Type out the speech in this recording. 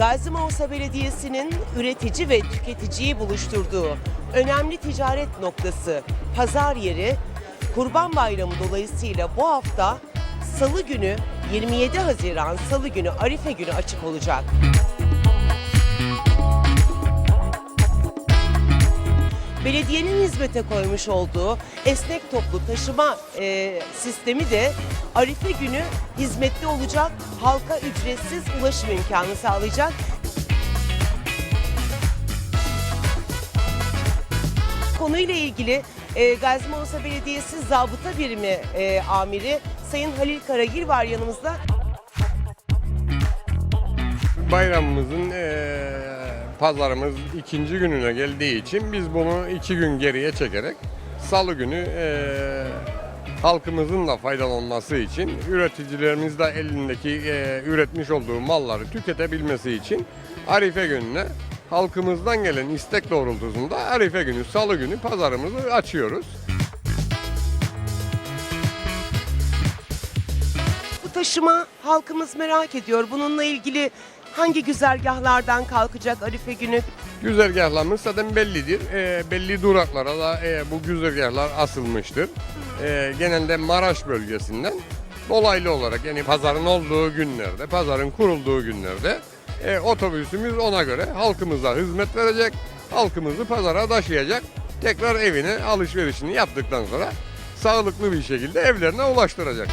Gazi Manisa Belediyesi'nin üretici ve tüketiciyi buluşturduğu önemli ticaret noktası pazar yeri Kurban Bayramı dolayısıyla bu hafta Salı günü 27 Haziran Salı günü Arife günü açık olacak. Belediyenin hizmete koymuş olduğu esnek toplu taşıma e, sistemi de Arife günü hizmetli olacak, halka ücretsiz ulaşım imkanı sağlayacak. Konuyla ilgili e, Gazi Manisa Belediyesi Zabıta Birimi e, Amiri Sayın Halil Karagil var yanımızda. Bayramımızın eee, pazarımız ikinci gününe geldiği için biz bunu iki gün geriye çekerek salı günü eee, halkımızın da faydalanması için üreticilerimiz de elindeki eee, üretmiş olduğu malları tüketebilmesi için Arife gününe halkımızdan gelen istek doğrultusunda Arife günü salı günü pazarımızı açıyoruz. Bu taşıma halkımız merak ediyor. Bununla ilgili hangi güzergahlardan kalkacak Arife günü? Güzergahlarımız zaten bellidir. Ee, belli duraklara da e, bu güzergahlar asılmıştır. Ee, genelde Maraş bölgesinden dolaylı olarak yani pazarın olduğu günlerde, pazarın kurulduğu günlerde e, otobüsümüz ona göre halkımıza hizmet verecek, halkımızı pazara taşıyacak. Tekrar evine alışverişini yaptıktan sonra sağlıklı bir şekilde evlerine ulaştıracak.